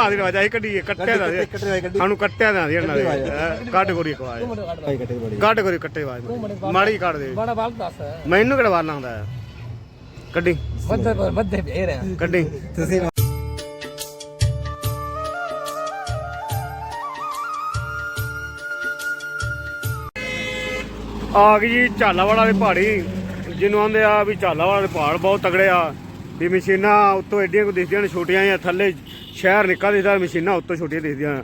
ਆਦੀ ਵਜਾ ਹੀ ਕੱਢੀਏ ਕੱਟਿਆ ਦਾ ਦੇ। ਕੱਟੇ ਗੱਡੀ ਸਾਨੂੰ ਕੱਟਿਆ ਦਾ। ਦੀ ਨਾਲੇ ਕੱਢ ਕੋਰੀ ਕੋ ਆਏ ਭਾਈ ਕੱਟੇ ਬੜੀ ਕੋਰੀ ਕੱਟੇ ਆਵਾਜ਼ ਮਾੜੀ ਕੱਢ ਦੇ। ਬੜਾ ਬਲ ਦੱਸ। ਮੈਨੂੰ ਕਿਹੜਾ ਵਾਰ ਲਾਉਂਦਾ ਹੈ ਕੱਢੀ। ਵੱਧੇ ਵੱਧੇ ਭੇ ਰਹੇ ਕੱਢੀ। ਤੁਸੀਂ ਆ ਗਈ ਜੀ ਝਾਲਾਵਾੜਾ ਵਾਲੀ ਪਹਾੜੀ। ਜਿਹਨੂੰ ਆਂਦੇ ਆ ਵੀ ਝਾਲਾਵਾੜਾ ਦੇ ਪਹਾੜ ਬਹੁਤ ਤਗੜੇ ਆ। ਵੀ ਮਸ਼ੀਨਾਂ ਉੱਤੋਂ ਐਡੀਆਂ ਕੋ ਦਿਖਦੀਆਂ ਨੇ ਛੋਟੀਆਂ ਜਾਂ ਥੱਲੇ ਸ਼ਹਿਰ ਨਿਕਲ ਦਿਸਦਾ ਮਸ਼ੀਨਾਂ ਉੱਤੋਂ ਛੋਟੀਆਂ ਦਿਖਦੀਆਂ।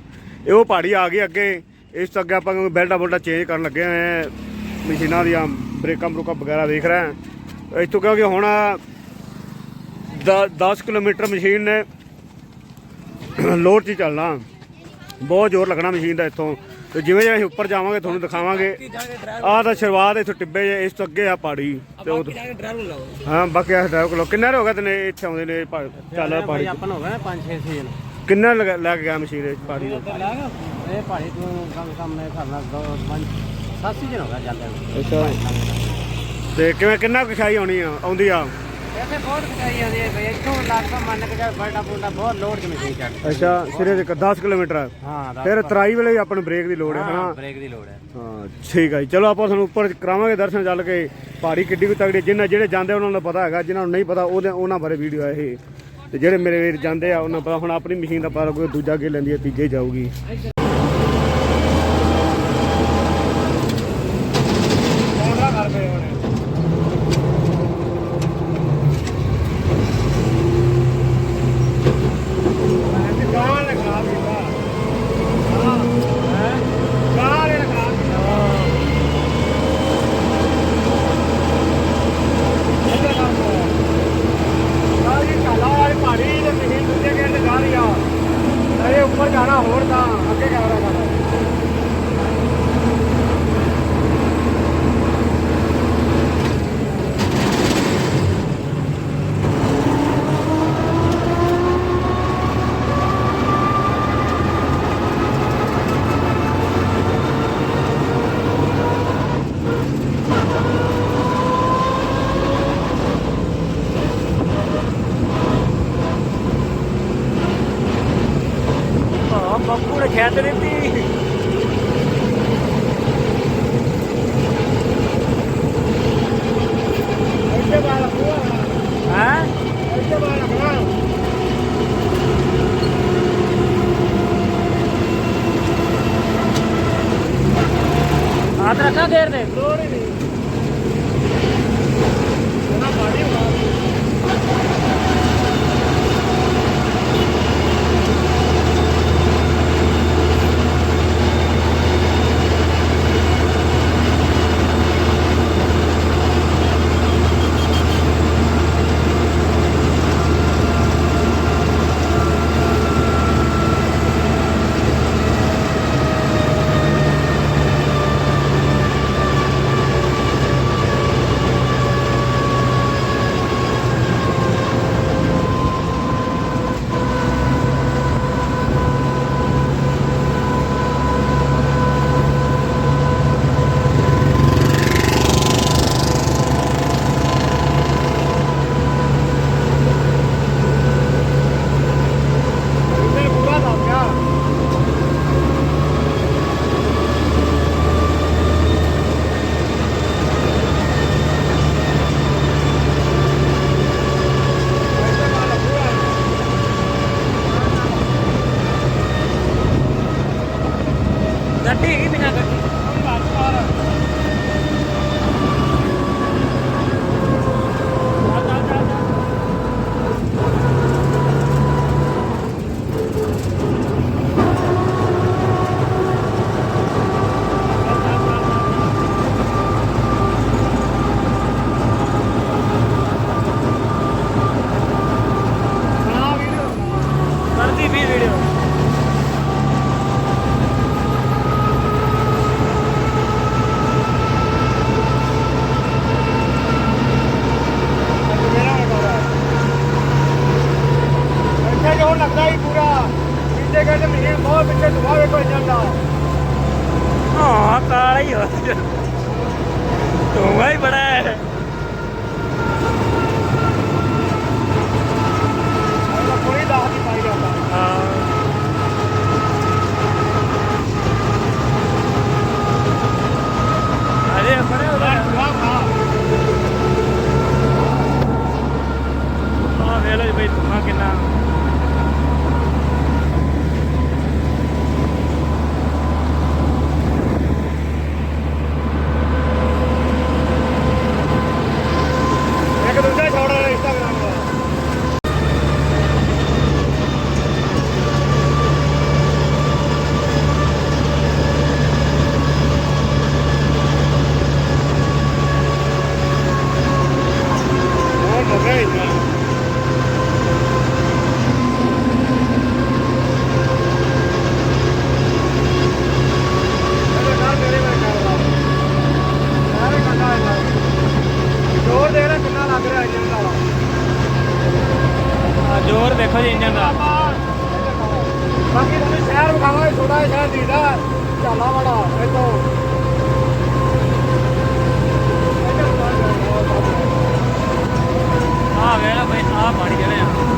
ਇਹ ਉਹ ਪਹਾੜੀ ਆ ਗਈ ਅੱਗੇ। ਇਸ ਤੋਂ ਅੱਗੇ ਆਪਾਂ ਬੈਲਟਾ ਬੋਲਟਾ ਚੇਂਜ ਕਰਨ ਲੱਗੇ ਹੋਏ ਆ। ਮਸ਼ੀਨਾਂ ਦੀਆਂ ਬ੍ਰੇਕਾਂ ਬਰੂਕਾਂ ਵਗੈਰਾ ਦੇਖ ਰਹੇ ਆ। ਇੱਥੋਂ ਕਿਉਂਕਿ ਹੁਣ 10 ਕਿਲੋਮੀਟਰ ਮਸ਼ੀਨ ਨੇ। ਲੋਡ 'ਚ ਹੀ ਚੱਲਣਾ। ਬਹੁਤ ਜ਼ੋਰ ਲੱਗਣਾ ਮਸ਼ੀਨ ਦਾ ਇੱਥੋਂ। ਤੇ ਜਿਵੇਂ ਜਿਵੇਂ ਅਸੀਂ ਉੱਪਰ ਜਾਵਾਂਗੇ ਤੁਹਾਨੂੰ ਦਿਖਾਵਾਂਗੇ। ਆਹ ਤਾਂ ਸ਼ੁਰੂਆਤ ਇੱਥੋਂ ਟਿੱਬੇ ਜੇ ਇਸ ਤੋਂ ਅੱਗੇ ਆ ਪਹਾੜੀ। ਤੇ ਉਹ ਹਾਂ ਬਾਕੀ ਆ ਡਰਾਈਵ ਕੋਲ ਕਿੰਨੇ ਹੋ ਤਨੇ ਇੱਥੇ ਆਉਂਦੇ ਨੇ ਚੱਲ ਪਹਾੜੀ ਆਪਾਂ ਹੋ ਗਏ 5-6 ਸੀਜ਼ਨ। ਕਿੰਨਾ ਲਗਾ- ਗਿਆ ਮਸ਼ੀਨ ਇਸ ਪਹਾੜੀ ਦੇ ਇਹ ਭਾਈ ਤੂੰ ਕੰਮ ਕੰਮ ਨੇ ਕਰਨਾ ਦੋ ਪੰਜ ਸੱਤ ਸੀਜ਼ਨ ਹੋ ਗਿਆ ਜਾਂਦੇ ਨੂੰ। ਅੱਛਾ। ਤੇ ਕਿਵੇਂ ਕਿੰਨਾ ਕੁ ਖਾਈ ਆਉਣੀ ਆ ਆਉਂਦੀ ਆ? ਇੱਥੇ ਬਹੁਤ ਖਚਾਈ ਆਉਂਦੀ ਹੈ ਬਈ ਇੱਥੋਂ ਲੱਗਦਾ ਮੰਨ ਕੇ ਜਾ ਬਲਡਾ ਬੁਲਡਾ ਬਹੁਤ ਲੋਡ ਚ ਮਸ਼ੀਨ ਚੱਲ ਅੱਛਾ ਸਿਰੇ ਦੇ 10 ਕਿਲੋਮੀਟਰ ਆ। ਹਾਂ ਫਿਰ ਤਰਾਈ ਵੇਲੇ ਵੀ ਆਪਾਂ ਨੂੰ ਬ੍ਰੇਕ ਦੀ ਲੋੜ ਹੈ ਹਨਾ? ਬ੍ਰੇਕ ਦੀ ਲੋੜ ਹੈ। ਹਾਂ ਠੀਕ ਆ ਜੀ। ਚਲੋ ਆਪਾਂ ਤੁਹਾਨੂੰ ਉੱਪਰ ਕਰਾਵਾਂਗੇ ਦਰਸ਼ਨ ਚੱਲ ਕੇ। ਪਹਾੜੀ ਕਿੱਡੀ ਕੁ ਤਗੜੀ ਜਿੰਨਾ ਜਿਹੜੇ ਜਾਂਦੇ ਉਹਨਾਂ ਨੂੰ ਪਤਾ ਹੈਗਾ। ਜਿਨ੍ਹਾਂ ਨੂੰ ਨਹੀਂ ਪਤਾ ਉਹਦੇ ਉਹਨਾਂ ਬਾਰੇ ਵੀਡੀਓ ਆ ਇਹ। ਤੇ ਜਿਹੜੇ ਮੇਰੇ ਵੀਰ ਜਾਂਦੇ ਆ ਉਹਨਾਂ ਨੂੰ ਪਤਾ। ਹੁਣ ਆਪਣੀ ਮਸ਼ੀਨ ਦਾ ਪਤਾ ਕੋਈ ਦੂਜਾ ਅੱਗੇ ਲੈਂਦੀ ਹੈ ਤੀਜੇ ਜਾਊਗੀ ਕੈਮਰਾ ਕਰ ਪਏ ਹੁਣ ਗਾਲ ਲਗਾ ਦਿੱਤਾ ਹਾਂ ਹੈ ਗਾਲ ਲਗਾ ਦਿੱਤਾ ਇੱਧਰ ਕੰਮ ਹੋਇਆ ਗਾਲ ਜੀ ਕਾਲਾ ਵਾਲੀ ਪਹਾੜੀ ਤੇ ਮਸ਼ੀਨ ਦੂਜੇ ਗੇਟ ਤੇ ਗਾਲ ਹੀ ਆ ਅਰੇ ਉੱਪਰ ਜਾਣਾ ਹੋਰ ਦਾ ਅੱਗੇ ਕੈਮਰਾ ਕਰਨਾ ਹਾਂ ਬੱਬੂ ਨੇ ਖੇਤ ਦਿੱਤੀ ਇੱਥੇ ਬਾਹਰ ਪੂਰਾ ਹੈ? ਇੱਥੇ ਬਾਹਰ ਰੱਖਣਾ ਹੱਥ ਰੱਖਾ ਗੇਰ ਦੇ ਦੇਖੋ ਜੀ ਇੰਜਨ ਦਾ। ਬਾਕੀ ਤੁਹਾਨੂੰ ਸ਼ਹਿਰ ਵਿਖਾਵਾਂਗੇ ਛੋਟਾ ਜਿਹਾ ਸ਼ਹਿਰ ਦੀਦਾ। ਝਾਲਾ ਵਾਲਾ ਇੱਥੋਂ। ਆ ਵੇਲਾ ਬਈ ਆ ਪਾਣੀ ਜਿਹੜਾ ਆ।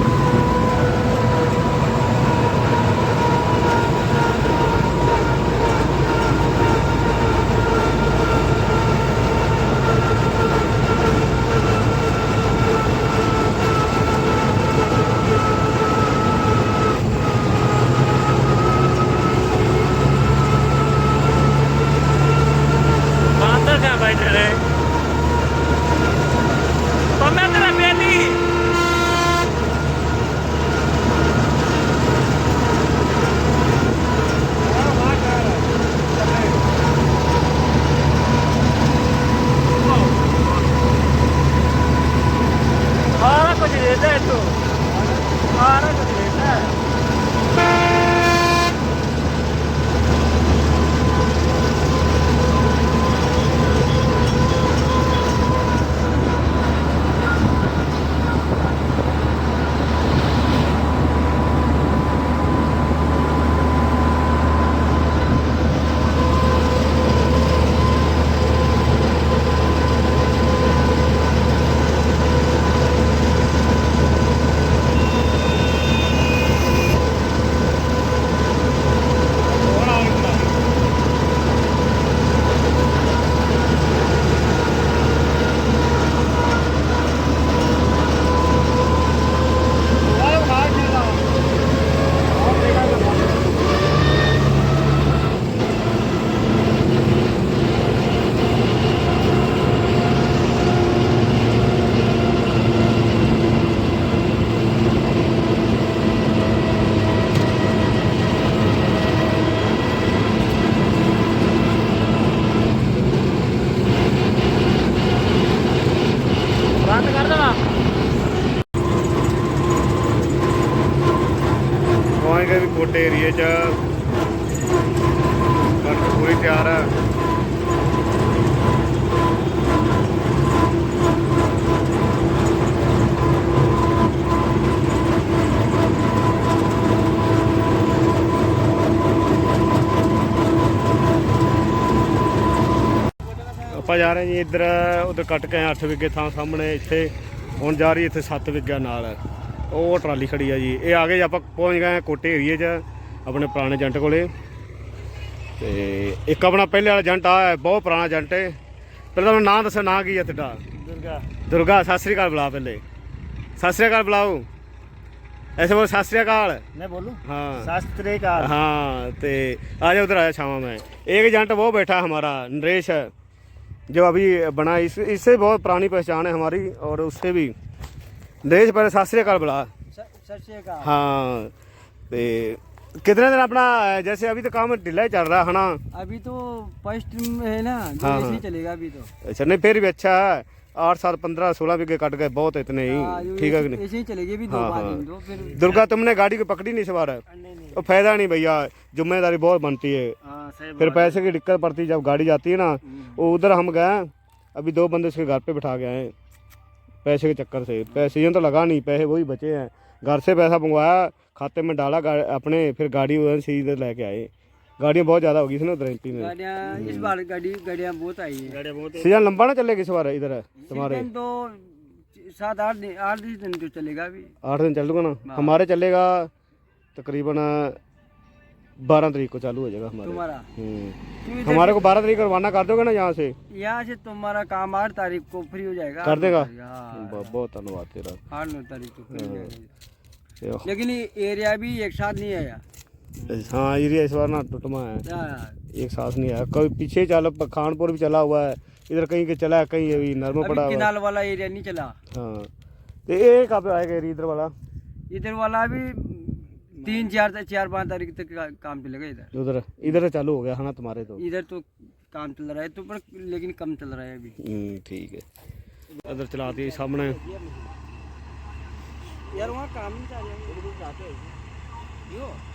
ਆਪਾਂ ਜਾ ਰਹੇ ਜੀ ਇੱਧਰ ਉਧਰ ਕੱਟ ਕੇ 8 ਵਿੱਗੇ ਥਾਂ ਸਾਹਮਣੇ ਇੱਥੇ। ਹੁਣ ਜਾ ਰਹੀ ਇੱਥੇ 7 ਵਿੱਗਾ ਨਾਲ। ਉਹ ਟਰਾਲੀ ਖੜੀ ਆ ਜੀ। ਇਹ ਆ ਗਏ ਆਪਾਂ ਪਹੁੰਚ ਗਏ ਕੋਟੇ ਏਰੀਏ 'ਚ ਆਪਣੇ ਪੁਰਾਣੇ ਏਜੰਟ ਕੋਲੇ। ਤੇ ਇੱਕ ਆਪਣਾ ਪਹਿਲੇ ਵਾਲਾ ਏਜੰਟ ਆ ਬਹੁਤ ਪੁਰਾਣਾ ਏਜੰਟ ਹੈ ਪਹਿਲਾਂ ਤੁਹਾਨੂੰ ਨਾਂ ਦੱਸੋ ਨਾਂ ਕੀ ਹੈ ਤੁਹਾਡਾ? ਦੁਰਗਾ। ਦੁਰਗਾ ਸਤਿ ਸ੍ਰੀ ਅਕਾਲ ਬੁਲਾ ਪਹਿਲੇ। ਸਤਿ ਸ੍ਰੀ ਅਕਾਲ ਬੁਲਾਓ। ਐਸੇ ਬੋਲ ਸਤਿ ਸ੍ਰੀ ਅਕਾਲ। ਮੈਂ ਬੋਲੂ? ਹਾਂ। ਸਤਿ ਸ੍ਰੀ ਅਕਾਲ। ਹਾਂ ਤੇ ਆ ਜਾ ਉਧਰ ਆ ਜਾ ਛਾਵਾਂ ਮੈਂ। ਇੱਕ ਏਜੰਟ ਬਹੁਤ ਬੈਠਾ ਹਮਾਰਾ ਨਰੇਸ਼। जो अभी बना इस इससे बहुत पुरानी पहचान है हमारी और उससे भी नरेश पहले सत श्री अकाल बुला सच्चे का हाँ तो कितने दिन अपना जैसे अभी तो काम ढीला ही चल रहा है ना अभी तो फर्स्ट में है ना जो हाँ, ऐसे ही हाँ। चलेगा अभी तो अच्छा नहीं फिर भी अच्छा है आठ सात पंद्रह सोलह बीघे कट गए बहुत है इतने हाँ, ही जो ठीक है कि ऐसे- नहीं ऐसे ही चलेगी अभी दो हाँ, बार हाँ। दिन दो फिर दुर्गा तुमने गाड़ी को पकड़ी नहीं सवार है नहीं नहीं तो फायदा नहीं भैया जिम्मेदारी बहुत बनती है हाँ सही फिर बात पैसे की दिक्कत पड़ती है जब गाड़ी जाती है ना हम्म। वो उधर हम गए अभी दो बंदे उसके घर पे बिठा के आए पैसे के चक्कर से पैसे यूं तो लगा नहीं पैसे वही बचे हैं घर से पैसा मंगवाया खाते में डाला गा, अपने फिर गाड़ी उधर से इधर लेके आए गाड़ियाँ बहुत ज़्यादा हो गई थी ना उधर एमपी में गाड़ियाँ इस बार गाड़ी गाड़ियाँ बहुत आई है सीजन लंबा ना चलेगी इस बार इधर तुम्हारे सीजन तो सात आठ दिन आठ दस दिन तो चलेगा अभी आठ दिन चल ना हमारे चलेगा तकरीबन बारह तारीख को चालू हो जाएगा हमारे तुम्हारा हम्म। तू इधर हमारे को बारह तारीख को रवाना कर दोगे ना यहाँ से यहाँ से तुम्हारा काम आठ तारीख को फ्री हो जाएगा कर देगा? आठ नौ तारीख, हाँ बहुत बहुत धन्यवाद तेरा आठ नौ तारीख को फ्री हो जाएगा ये- लेकिन ये एरिया भी एक साथ नहीं आया हाँ एरिया इस बार ना टुटमा है हाँ, एक साथ नहीं आया कभी पीछे चल खानपुर भी चला हुआ है इधर कहीं के चला है कहीं अभी नरमा पड़ा अभी हुआ है किनाल वाला एरिया नहीं चला हाँ तो ये कब आएगा एरिया इधर वाला इधर वाला भी तीन चार चार पाँच तारीख तक का काम चलेगा इधर उधर इधर से चालू हो गया है ना तुम्हारे तो इधर तो काम चल रहा है तो पर लेकिन कम चल रहा है अभी हम्म, ठीक है इधर चलाती है सामने यार वहाँ काम नहीं चाहिए यो ये तो अब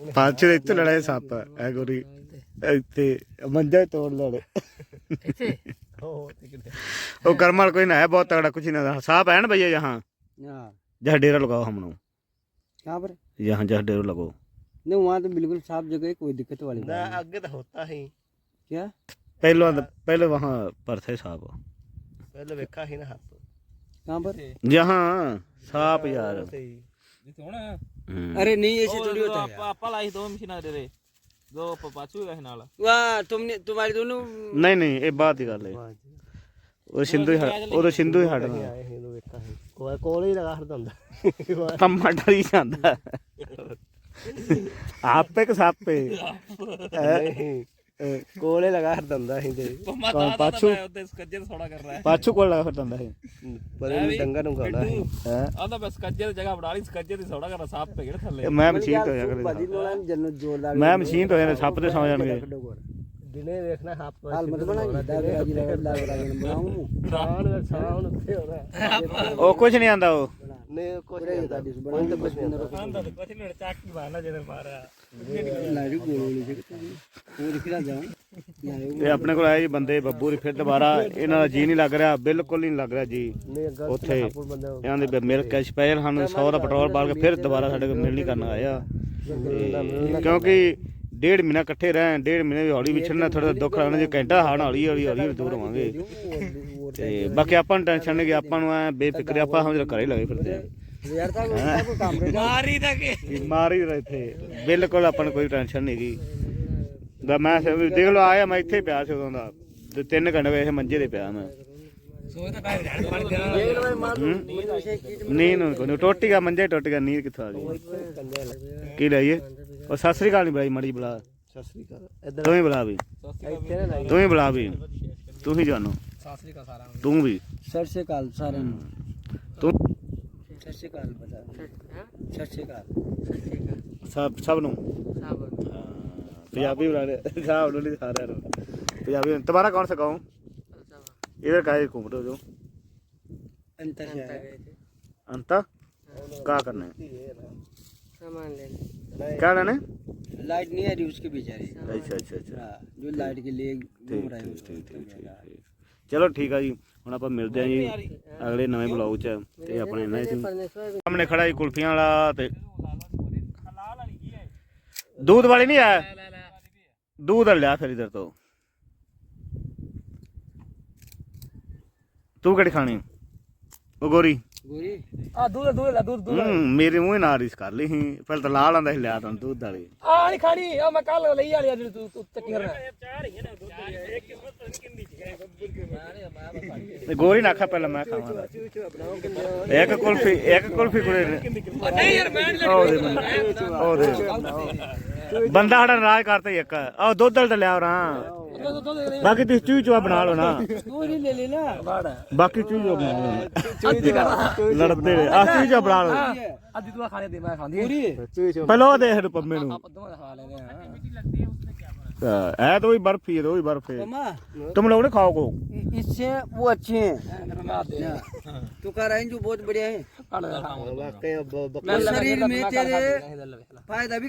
ਪਾਛੇ ਇੱਥੇ ਲੜਾਏ ਸੱਪ ਐ ਗੋਰੀ ਇੱਥੇ ਮੰਜਾ ਹੀ ਤੋੜ ਲੜੇ ਉਹ ਤੇ ਕਿਤੇ ਉਹ ਕਰਮਲ कोई ना है बहुत तगड़ा कुछ नहीं था सांप है ना भैया यहाँ हां जहाँ डेरा लगाओ हम लोग कहां पर यहाँ जहाँ डेरा लगाओ नहीं वहां तो बिल्कुल साफ जगह है कोई दिक्कत वाली ना आगे तो होता ही क्या पहले पहले वहाँ पर थे सांप पहले देखा ही ना हाथ कहां पर जहाँ सांप यार ਜਿੱਥੇ ਹੁਣ हम्म। अरे नहीं ऐसे थोड़ी होता है ਆਪਾਂ ਆਪਾਂ ਲਾਈ ਦੋ ਮਸ਼ੀਨਾਂ ਦੇ ਦੇ ਦੋ ਪ- ਪਾਛੂ ਹੈਗਾ ਸੀ ਨਾਲ वाह तुमने तुम्हारी दोनों नहीं नहीं ये बात ही गल है वो सिंधु ही हट वो तो सिंधु ही हटना ਆਏ ਹੀ ਨੂੰ ਵੇਖਾ ਸੀ ਕੋਲ ਕੋਲ ਹੀ ਲਗਾ ਹਰਦਾ ਹੁੰਦਾ टमाटर ही ਜਾਂਦਾ ਆਪੇ ਕਿ ਸਾਪੇ ਨਹੀਂ ਤੇ ਦਾ ਪਾਛੂ? ਮੈਂ ਉੱਤੇ ਸਕੱਜੇ ਤੇ ਥੋੜਾ ਕਰ ਰਿਹਾ। ਪਾਛੂ ਕੋਲ ਲਗਾ ਫਿਰਦਾ ਹੁੰਦਾ ਹੈ ਪਰੇ ਨੂੰ ਡੰਗਾ ਨੂੰ ਸੀ। ਹੈ? ਆਂਦਾ ਬਸ ਸਕੱਜੇ ਦੀ ਜਗ੍ਹਾ ਬਣਾ ਲਈ ਸਕੱਜੇ ਤੇ ਥੋੜਾ ਕਰ ਸਾਫ਼ ਪੈ ਗਿਆ ਥੱਲੇ ਮੈਂ ਮਸ਼ੀਨ ਤੋਂ ਹੋਇਆ ਬਾਦੀ ਕਰੇ ਮੈਂ ਮਸ਼ੀਨ ਤੋਂ ਹੋਇਆ ਸੱਪ ਤੇ ਸੌ ਜਾਣਗੇ। ਦਿਨੇ ਵੇਖਣਾ ਹੱਪ ਹਾਲ ਮਤ ਬਣਾ ਦਾਗ ਰਾਜੀ ਲੱਗ ਰਾਜੀ ਬਣਾਉਂ ਸਾਨ ਸਾਨ ਹੋਣਾ। ਉਹ ਕੁਝ ਨਹੀਂ ਆਂਦਾ ਉਹ। ਨਹੀਂ ਨਹੀਂ ਨਹੀਂ ਉਹ ਦਿਖਦਾ ਇਹ ਆਪਣੇ ਕੋਲ ਆਏ ਜੀ ਬੰਦੇ ਬੱਬੂ ਦੀ ਫਿਰ ਦੁਬਾਰਾ। ਇਹਨਾਂ ਦਾ ਜੀ ਨਹੀਂ ਲੱਗ ਰਿਹਾ ਬਿਲਕੁਲ ਨਹੀਂ ਲੱਗ ਰਿਹਾ ਜੀ। ਨਹੀਂ ਉੱਥੇ ਬੰਦਾ ਇਹਨਾਂ ਦੇ ਮਿਲ ਕੇ ਸਪੈਸ਼ਲ ਸਾਨੂੰ 100 ਦਾ ਪੈਟਰੋਲ ਬਾਲ ਕੇ ਫਿਰ ਦੁਬਾਰਾ ਸਾਡੇ ਕੋਲ ਮਿਲਣੀ ਕਰਨ ਆਇਆ ਕਿਉਂਕਿ ਡੇਢ ਮਹੀਨਾ ਇਕੱਠੇ ਰਹੇ ਡੇਢ ਮਹੀਨੇ ਵੀ ਹੌਲੀ ਵਿਛੜਨਾ ਥੋੜਾ ਦੁੱਖ ਲੱਗਣਾ ਜੇ ਘੰਟਾ ਹਾਣ ਹੌਲੀ ਹੌਲੀ ਹੌਲੀ ਦੂਰ ਹੋਵਾਂਗੇ। ਤੇ ਬਾਕੀ ਆਪਾਂ ਨੂੰ ਟੈਨਸ਼ਨ ਨਹੀਂ ਕਿ ਆਪਾਂ ਨੂੰ ਐ ਬੇਫਿਕਰ ਆਪਾਂ ਹਮੇਸ਼ਾ ਘਰੇ ਲੱਗੇ ਫਿਰਦੇ ਆ। ਯਾਰ ਤਾਂ ਕੋਈ ਕੰਮ ਕਰ ਮਾਰੀ ਤਾਂ ਕਿ। ਬਿਮਾਰ ਹੀ ਰਹੇ ਇੱਥੇ। ਬਿਲਕੁਲ ਆਪਾਂ ਨੂੰ ਕੋਈ ਟੈਨਸ਼ਨ ਨਹੀਂ ਗਈ ਦਾ ਮੈਂ ਦੇਖ ਲਓ ਆਇਆ ਮੈਂ ਇੱਥੇ ਪਿਆ ਸੀ ਉਦੋਂ ਦਾ। ਤੇ ਤਿੰਨ ਘੰਟੇ ਵੇ ਮੰਜੇ ਤੇ ਪਿਆ ਮੈਂ। ਨੀਂਦ ਨੂੰ ਟੁੱਟ ਗਿਆ ਮੰਜਾ ਟੁੱਟ ਗਿਆ ਨੀਂਦ ਕਿੱਥੋਂ ਆ ਗਈ? ਕੀ ਲਈਏ ਉਹ ਸਤਿ ਸ੍ਰੀ ਅਕਾਲ ਨਹੀਂ ਬੁਲਾਈ ਮੜੀ ਬੁਲਾ। ਸਤਿ ਸ੍ਰੀ ਅਕਾਲ। ਇੱਧਰ ਤੂੰ ਹੀ ਬੁਲਾ ਵੀ। ਇੱਥੇ ਨਾ ਲਾਈ ਤੂੰ ਹੀ ਬੁਲਾ ਵੀ। ਤੂੰ ਹੀ ਜਾਨੋ। ਸਾਸਰੀ ਕਾ ਸਾਰਾ ਤੂੰ ਵੀ ਸਤਿ ਸ੍ਰੀ ਅਕਾਲ ਸਾਰਿਆਂ ਨੂੰ ਤੂੰ ਸਤਿ ਸ੍ਰੀ ਅਕਾਲ ਬਤਾ ਸਤਿ ਸ੍ਰੀ ਅਕਾਲ ਸਭ ਸਭ ਨੂੰ ਹਾਂ, ਪੰਜਾਬੀ ਬੁਲਾ ਲੈ ਸਾਹਬ ਨੂੰ ਨਹੀਂ ਸਾਰਿਆਂ ਨੂੰ ਪੰਜਾਬੀ तुम्हारा कौन सा गाँव इधर का है घूम रहे हो जो ਅੰਤਰ ਹੈ अंता क्या करना है सामान लेने क्या लेना लाइट नहीं आ रही उसके बेचारे अच्छा अच्छा अच्छा हाँ, जो लाइट के लिए घूम ਠੀਕ रहे ਠੀਕ हैं ਠੀਕ ਠੀਕ ਠੀਕ ਚਲੋ ਠੀਕ ਆ ਜੀ ਹੁਣ ਆਪਾਂ ਮਿਲਦੇ ਆ ਜੀ ਅਗਲੇ ਨਵੇਂ ਬਲੌਗ 'ਚ ਤੇ ਆਪਣੇ ਇਹਨਾਂ ਸੀ ਸਾਹਮਣੇ ਖੜਾ ਜੀ ਕੁਲਫੀਆਂ ਵਾਲਾ ਤੇ दूध वाली नहीं है दूध लिया फिर इधर तो तू कड़ी खानी ਉਹ ਗੋਰੀ गोरी ਆ ਦੂਧ ਦੂਧ ਲੈ ਦੂਧ ਹੂੰ ਮੇਰੇ ਮੂੰਹ ਨਾਲ ਰਿਸ ਕਰ ਲਈ ਸੀ। ਪਹਿਲਾਂ ਤਾਂ ਲਾਲ ਆਂਦਾ ਸੀ ਲਿਆ ਤਾਂ ਦੁੱਧ ਵਾਲੀ। ਆ ਨਹੀਂ ਖਾਣੀ ਆ ਮੈਂ ਕੱਲ ਲਈ ਵਾਲੀ ਆ ਜਿਹੜੀ ਤੂੰ ਤੂੰ ਚੱਕੀ ਕਰਨਾ ਤੇ ਗੋਰੀ ਨਾ ਖਾ ਪਹਿਲਾਂ ਮੈਂ ਖਾਵਾਂਗਾ ਇੱਕ ਕੁਲਫੀ ਇੱਕ ਕੁਲਫੀ ਕੋਲੇ ਨਹੀਂ ਯਾਰ ਮੈਂ ਉਹ ਦੇ ਮੈਨੂੰ ਉਹ ਦੇ ਬੰਦਾ ਸਾਡਾ ਨਾਰਾਜ਼ ਕਰਤਾ ਹੀ ਇੱਕ। ਆਹ ਦੁੱਧ ਵਾਲਾ ਤਾਂ ਲਿਆ ਰਾਂ ਬਾਕੀ ਤੁਸੀਂ ਚੂਈ ਚੂਆ ਬਣਾ ਲਓ ਨਾ गोरी ले लेना ਬਾਕੀ ਚੂਈ ਚੂਆ ਬਣਾ ਲਓ ਲੜਦੇ ਨੇ ਆਹ ਚੂਈ ਚੂਆ ਬਣਾ ਲਓ ਅੱਧੀ ਤੂੰ ਖਾਣੇ ਦੇ ਮੈਂ ਖਾਂਦੀ गोरी ਪਹਿਲਾਂ ਉਹ ਦੇਖ ਪੰਮੇ ਨੂੰ ਦੋਵਾਂ ਖਾ ਲੈਨੇ ਆ है तो वही बर्फी है तो वही बर्फ है मामा तुम लोग ने खाओ को इससे वो अच्छे हैं तू कह रहा है जो बहुत बढ़िया है वो शरीर में तेरे फायदा भी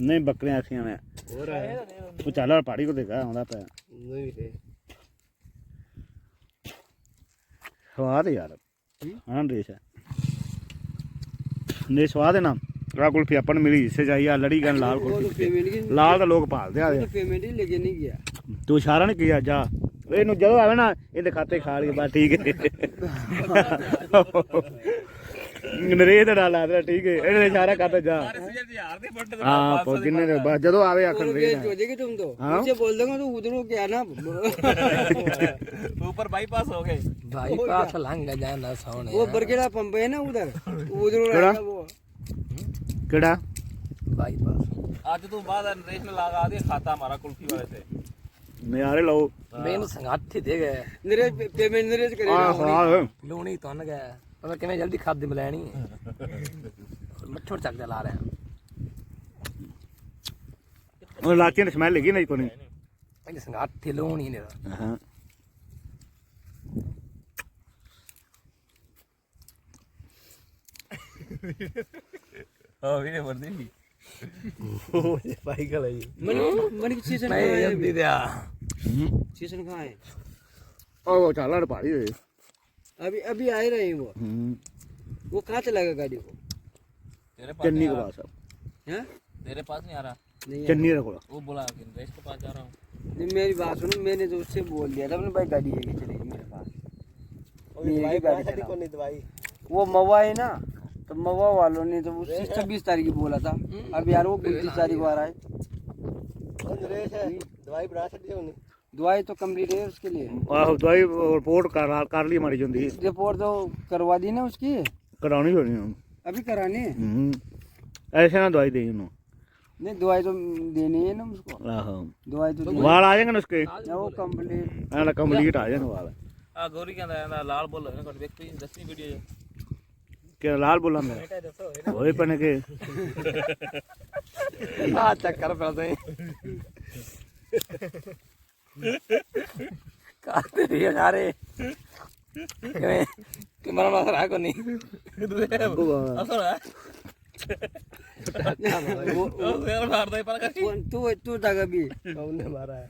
ਨਹੀਂ ਬੱਕਰੀਆਂ ਰੱਖੀਆਂ ਨੇ। ਹੋਰ ਆ। ਉਹ ਚੱਲ ਵਾਲ ਪਾੜੀ ਕੋ ਦੇਗਾ ਆਉਂਦਾ ਪਿਆ। ਸਵਾਦ ਯਾਰ। ਹਾਂ? ਰੇਸ਼ ਹੈ ਨੇ ਸਵਾਦ ਹੈ ਨਾ। ਰਾ ਕੁਲਫੀ ਆਪਾਂ ਨੂੰ ਮਿਲੀ ਇਸੇ ਜਾਈ ਆ ਲੜੀ ਗਨ ਲਾਲ ਕੁਲਫੀ ਲਾਲ ਤਾਂ ਲੋਕ ਭਾਲਦੇ ਆ ਪੇਮੈਂਟ ਹੀ ਲੈ ਕੇ ਨਹੀਂ ਗਿਆ। ਤੂੰ ਸਾਰਾ ਨਹੀਂ ਕੀਤਾ ਜਾ ਇਹਨੂੰ ਜਦੋਂ ਆਵੇ ਨਾ ਇਹਦੇ ਖਾਤੇ ਖਾ ਲਈ ਬਸ ਠੀਕ ਹੈ। ਨਰੇਸ਼ ਦਾ ਨਾਲ ਆਦਾ ਠੀਕ ਹੈ ਇਹਨੇ ਇਸ਼ਾਰਾ ਕਰਦਾ ਜਾ ਯਾਰ ਦੇ ਫੁੱਟ ਹਾਂ ਪੋ ਕਿੰਨੇ ਦੇ ਬਸ ਜਦੋਂ ਆਵੇ ਆਖਣ वो ਰੇ बेच हो जाएगी तुम तो हाँ? मुझे बोल दूंगा तो उधर क्या ना ऊपर बाईपास हो गए ਬਾਈਪਾਸ ਲੰਘ ਜਾਣਾ ਸੋਹਣੇ वो बरगेड़ा पंप है ना उधर उधर केड़ा? रहेगा वो ਕਿਹੜਾ ਬਾਈਪਾਸ आज तो बाद नरेश ने लगा दिया खाता हमारा कुल्फी वाले से ਨਿਆਰੇ ਲਓ ਮੈਨੂੰ ਸੰਗਾਠੀ ਦੇ ਗਏ नरेश पे- पेमेंट नरेश ਆ करेगा ਹਾਂ ਲੂਣੀ ਤੁੰਨ ਗਏ ਪਤਾ ਕਿਵੇਂ ਜਲਦੀ ਖਾਦ ਦੀ ਮਲੈਣੀ ਹੈ। ਮੱਠੋਂ ਚੱਕਦਾ ਲਾ ਰਿਹਾ। ਉਹ ਲਾਚੀਆਂ ਦੀ ਸਮੈਲ ਲੱਗੀ ਨਹੀਂ ਕੋਣੀ ਇਹਨੇ ਸੰਗਾਤ ਥਿਲੋਂ ਨਹੀਂ ਨੇ ਹਾਂ। ਹਾਂ ਵੀਰੇ ਵਰਦੀ ਨਹੀਂ ਉਹ ਇਹ ਸਾਈਕਲ ਹੈ ਜੀ ਮੈਨੂੰ ਮੈਨੂੰ ਸੀਜ਼ਨ ਮੈਂ ਜਲਦੀ ਦਿਆ। ਸੀਜ਼ਨ ਕਾ ਹੈ। ਉਹ ਚਾਲਾ ਪਾੜੀ ਹੋਈ अभी अभी आ रहे हैं वो। हम्म। वो कहाँ चलाएगा गाड़ी को? चन्नी के पास है? हाँ? तेरे पास नहीं आ रहा। नहीं चन्नी रखो। वो बोला इन्वेस्ट के पास जा रहा हूँ। नहीं मेरी बात सुनो मैंने जो उससे बोल दिया था अपने भाई गाड़ी लेके चलेगी मेरे पास। मेरी गाड़ी दवाई वो मवा है ना तो मवा वालों ने तो उससे छब्बीस तारीख को बोला था। हम्म। अब यार वो बीस तारीख को आ रहा है। दवाई बढ़ा सकती है हम्म। तो दवाई तो कम्प्लीट है उसके लिए आहो दवाई रिपोर्ट करा कर ली हमारी जुंदी रिपोर्ट तो करवा दी ना उसकी करानी होनी है अभी करानी है ऐसे ना दवाई देंगे उन्होंने नहीं दवाई तो देनी है ना उसको आहो दवाई तो वाल आ जाएंगे ना उसके वो कंप्लीट ना कंप्लीट आ जाएंगे वाल आ गौरी कहंदा ना लाल बोल ना कट देख पे 10वीं वीडियो के लाल बोला मैं ओए पने के आ चक्कर पड़ते हैं ਕਾਤੇ ਵੀ ਸਾਰੇ ਕਿਵੇਂ ਕਿ ਮਰਨ ਵਾਸਤੇ ਰਾਹ ਕੋ ਨਹੀਂ असर है वो ओ यार मार दे पर वो- तू तू तक अभी ਉਹਨੇ ਮਾਰਾ ਹੈ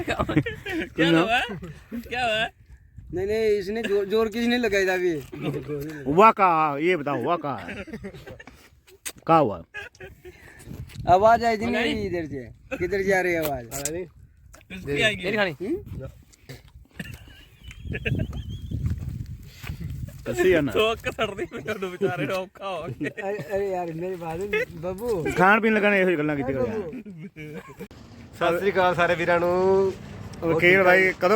क्या हुआ क्या हुआ नहीं नहीं इसने जोर जोर किसने लगाई था अभी हुआ का ये बताओ हुआ का का हुआ आवाज आई थी मेरी इधर से किधर से आ रही है आवाज ਸਤਿ ਸ੍ਰੀ ਅਕਾਲ ਸਾਰੇ ਵੀਰਾਂ ਨੂੰ। ਵਕੀਲ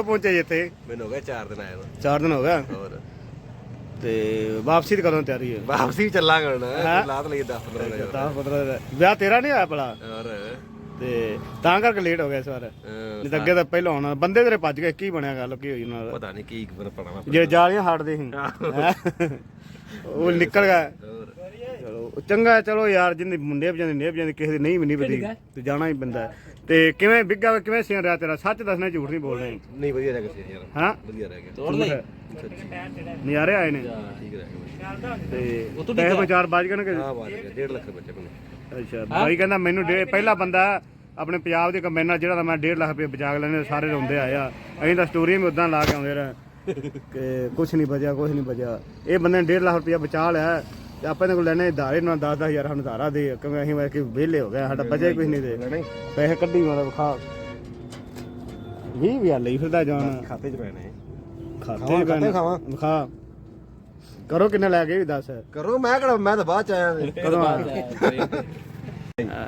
ਪਹੁੰਚੇ ਜੀ ਇੱਥੇ? ਮੈਨੂੰ ਦਿਨ ਆਇਆ ਨੂੰ। ਦਿਨ ਹੋ ਗਿਆ? ਤੇ ਵਾਪਸੀ ਦੀ ਕਦੋਂ ਤਿਆਰੀ ਵਾਪਸੀ ਚੱਲਾਂਗੇ ਹੁਣ। ਲਾਤ ਲਈ 10 ਵਿਆਹ ਤੇਰਾ ਨਹੀਂ ਆਇਆ ਭਲਾ? ਤੇ ਤਾਂ ਕਰਕੇ ਲੇਟ ਹੋ ਗਿਆ ਇਸ ਨਹੀਂ ਅੱਗੇ ਤਾਂ ਪਹਿਲਾਂ ਆਉਣਾ ਬੰਦੇ ਤੇਰੇ ਭੱਜ ਗਏ ਕੀ ਬਣਿਆ ਗੱਲ ਕੀ ਹੋਈ ਉਹਨਾਂ ਦਾ ਪਤਾ ਨਹੀਂ ਕੀ ਬਣ ਪੜਾਵਾ ਜਿਹੜੇ ਜਾਲੀਆਂ ਹਟਦੇ ਸੀ ਉਹ ਨਿਕਲ ਗਿਆ। ਚਲੋ ਚੰਗਾ ਚਲੋ ਯਾਰ ਜਿੰਨੇ ਮੁੰਡੇ ਵਜਾਂਦੇ ਨੇ ਵਜਾਂਦੇ ਕਿਸੇ ਦੀ ਨਹੀਂ ਵੀ ਨਹੀਂ ਬਦੀ ਤੇ ਜਾਣਾ ਹੀ ਪੈਂਦਾ ਤੇ ਕਿਵੇਂ ਬਿੱਗਾ ਕਿਵੇਂ ਸਿਆ ਰਿਹਾ ਤੇਰਾ? ਸੱਚ ਦੱਸਣਾ ਝੂਠ ਨਹੀਂ ਬੋਲਣਾ ਹੈ। ਨਹੀਂ ਵਧੀਆ ਰਹਿ ਗਿਆ ਯਾਰ। ਹਾਂ? ਵਧੀਆ ਰਹਿ ਗਿਆ। ਤੋੜ ਲਈ? ਨਜ਼ਾਰੇ ਆਏ ਨੇ। ਠੀਕ ਰਹਿ ਤੇ ਉਹ ਤੋਂ ਵਿਚਾਰ ਬਾਜ ਗਏ ਨਾ ਕਿ? ਆ ਬਾਤ ਹੈ 1.5 ਲੱਖ ਰੁਪਏ ਬਣੇ ਅੱਛਾ ਭਾਈ ਕਹਿੰਦਾ ਮੈਨੂੰ ਡੇ- ਪਹਿਲਾ ਬੰਦਾ ਆਪਣੇ ਪੰਜਾਬ ਦੇ ਕੰਬਾਈਨਰ ਜਿਹੜਾ ਤਾਂ ਮੈਂ 1.5 ਲੱਖ ਰੁਪਏ ਬਚਾ ਕੇ ਲੈਣੇ ਸਾਰੇ ਰੋਂਦੇ ਆਏ ਆ। ਅਸੀਂ ਤਾਂ ਸਟੋਰੀ ਵੀ ਉਦਾਂ ਲਾ ਕੇ ਆਉਂਦੇ ਰਹੇ। ਕਿ ਕੁਝ ਨਹੀਂ ਬਚਿਆ ਕੁਝ ਨਹੀਂ ਬਚਿਆ। ਇਹ ਬੰਦੇ ਨੇ 1.5 ਲੱਖ ਰੁਪਏ ਬਚਾ ਲਿਆ ਤੇ ਆਪਾਂ ਇਹਦੇ ਕੋਲ ਲੈਣੇ ਧਾਰੇ ਨਾਲ 10 10000 ਸਾਨੂੰ ਧਾਰਾ ਦੇ। ਕਿਉਂਕਿ ਅਸੀਂ ਵੈਸੇ ਵਿਹਲੇ ਹੋ ਗਏ ਸਾਡਾ ਬਚਿਆ ਹੀ ਕੁਝ ਨਹੀਂ ਦੇ ਪੈਸੇ ਕੱਢੀ ਮਾਰਾ ਵਿਖਾ 20 ਵੀ ਲਈ ਫਿਰਦਾ ਜਾਨ। ਖਾਤੇ 'ਚ ਪੈਣੇ। ਖਾਤੇ ਖਾਤੇ ਖਾਵਾਂ। ਵਿਖਾ ਕਰੋ ਕਿੰਨੇ ਲੈ ਗਏ ਵੀ ਦੱਸ। ਕਰੋ ਮੈਂ ਕਿਹੜਾ ਮੈਂ ਤਾਂ ਬਾਅਦ ਚ ਆਇਆ ਕਦੋਂ ਆ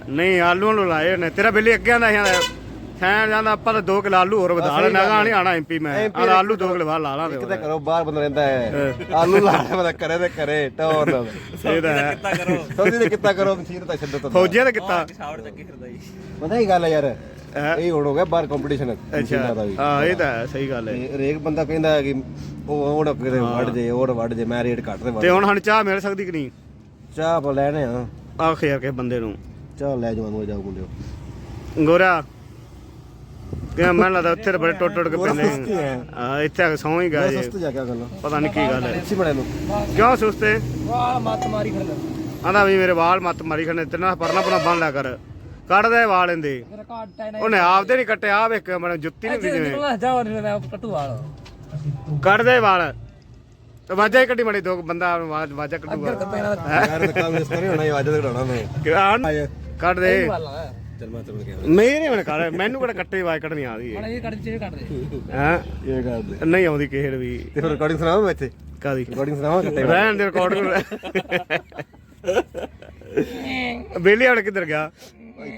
ਨਹੀਂ ਆਲੂ ਨੂੰ ਲਾਏ ਨੇ ਤੇਰਾ ਬਿੱਲੀ ਅੱਗੇ ਆਂਦਾ ਸੀ ਹੈ ਜਾਂਦਾ ਆਪਾਂ ਤਾਂ ਦੋ ਕਿਲੋ ਆਲੂ ਹੋਰ ਵਧਾ ਲੈਣਾ ਹੈਗਾ ਨਹੀਂ ਆਣਾ ਐਮਪੀ ਮੈਂ। MP ਆਣਾ ਆਲੂ ਦੋ ਕਿਲਾ ਲਾ ਲਾਂ ਦੇ ਇੱਕ ਬਾਹਰ ਬੰਦਾ ਰਹਿੰਦਾ ਹੈ। ਆਲੂ ਲਾਣਾ ਬੰਦਾ ਕਰੇ ਤੇ ਕਰੇ ਟੌਰ ਨਾਲ ਇਹ ਤਾਂ ਹੈ। ਕਰੋ। ਸੋਚੀ ਤੇ ਕਿੱਤਾ ਕਰੋ ਮਸ਼ੀਨ ਤਾਂ ਛੱਡੋ ਤਾਂ। ਫੌਜੀਆਂ ਦਾ ਕੀਤਾ? ਸਾਵੜ ਚੱਕੀ ਫਿਰਦਾ ਜੀ। ਪਤਾ ਹੀ ਗੱਲ ਹੈ ਯਾਰ? ਇਹ ਹੁਣ ਹੋ ਗਿਆ ਬਾਹਰ ਕੰਪੀਟੀਸ਼ਨ ਅੱਛਾ। ਹਾਂ ਇਹ ਤਾਂ ਹੈ, ਸਹੀ ਗੱਲ ਹੈ। ਤੇ ਹਰੇਕ ਬੰਦਾ ਕਹਿੰਦਾ ਹੈ ਕਿ ਉਹ ਉਹੜ ਕਿਤੇ ਵੱਢ ਜੇ ਉਹੜ ਵੱਢ ਜੇ ਮੈਂ ਰੇਟ ਘੱਟ ਤੇ ਤੇ ਹੁਣ ਹਣ ਚਾਹ ਮਿਲ ਸਕਦੀ ਕਿ ਨਹੀਂ? ਚਾਹ ਆਪਾਂ ਲੈਣੇ ਆ। ਆਖ ਯਾਰ ਬੰਦੇ ਨੂੰ। ਚਾਹ ਲੈ ਜਾਓ ਨੂੰ ਜਾਓ ਮੁੰਡਿਓ। ਗੋਰਾ। ਕਿ ਮੈਂ ਲੱਗਦਾ ਉੱਥੇ ਤਾਂ ਬੜੇ ਟੁੱਟ ਟੁੱਟ ਕੇ ਪੈਂਦੇ ਸੁਸਤੀ ਹੈ। ਇੱਥੇ ਆ ਕੇ ਸੌਂ ਹੀ ਗਿਆ ਜੇ। ਸਸਤ ਜਾ ਕੇ ਗੱਲ। ਪਤਾ ਨਹੀਂ ਕੀ ਗੱਲ ਹੈ। ਅੱਛੀ ਬਣੇ ਨੂੰ ਕਿਉਂ ਸੁਸਤੇ? ਵਾਲ ਮੱਤ ਮਾਰੀ ਖੜਦਾ ਆਂਦਾ ਵੀ ਮੇਰੇ ਵਾਲ ਮੱਤ ਮਾਰੀ ਖੰਨੇ ਤੇ ਨਾ ਪਰਨਾ ਪਰਨਾ ਬੰਨ ਲਿਆ ਕਰ। ਕੱਢ ਦੇ ਵਾਲ ਇਹਦੇ। ਮੇਰਾ ਕਾਰਡ ਟਾਈਨ ਉਹਨੇ ਆਪਦੇ ਨਹੀਂ ਕੱਟੇ ਆ ਵੇਖ ਮੈਨੂੰ ਜੁੱਤੀ ਨਹੀਂ ਜਿਵੇਂ ਨਾ ਜਾਓ ਮੈਂ ਕੱਟੂ ਵਾਲ। ਕੱਢ ਦੇ ਵਾਲ। ਤੇ ਵਾਜਾ ਹੀ ਕੱਢੀ ਮੜੀ ਦੋ ਬੰਦਾ ਆਵਾਜ਼ ਵਾਜਾ ਕੱਢੂਗਾ। ਕੱਟੇ ਯਾਰ ਤਾਂ ਕੰਮ ਇਸ ਤਰ੍ਹਾਂ ਹੋਣਾ ਹੀ ਅੱਜ ਤੱਕ ਘੜਾਉਣਾ ਮੈਂ। ਕਿ ਆਣ ਕੱਢ ਦੇ। ਵਾਲ ਮੈਂ ਮੇਰੇ ਹੁਣ ਕਰ ਮੈਨੂੰ ਕਿਹੜਾ ਕੱਟੇ ਆਵਾਜ਼ ਕੱਢਣੀ ਆ ਰਹੀ ਹੈ ਇਹ ਕੱਢ ਚੇ ਕੱਢ ਦੇ। ਹੈ? ਇਹ ਗੱਲ ਦੇ। ਨਹੀਂ ਆਉਂਦੀ ਨੂੰ ਵੀ। ਤੇ ਫਿਰ ਰਿਕਾਰਡਿੰਗ ਸੁਣਾਵਾਂ ਮੈਂ ਇੱਥੇ? ਕਾਦੀ ਰਿਕਾਰਡਿੰਗ ਸੁਣਾਵਾਂ ਕੱਟੇ ਰਹਿਣ ਦੇ ਰਿਕਾਰਡਿੰਗ ਬੇਲੀ ਹੜ ਕਿੱਧਰ ਗਿਆ?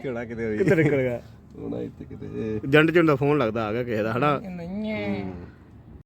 ਹੋਣਾ ਕਿਤੇ ਹੋਈ। ਕਿੱਧਰ ਨਿਕਲ ਗਿਆ? ਹੋਣਾ ਇੱਥੇ ਕਿਤੇ। ਜੰਡ ਜੁੰਡ ਦਾ ਫੋਨ ਲੱਗਦਾ ਆ ਗਿਆ ਕਿਸੇ ਦਾ ਹਨਾ? ਨਹੀਂ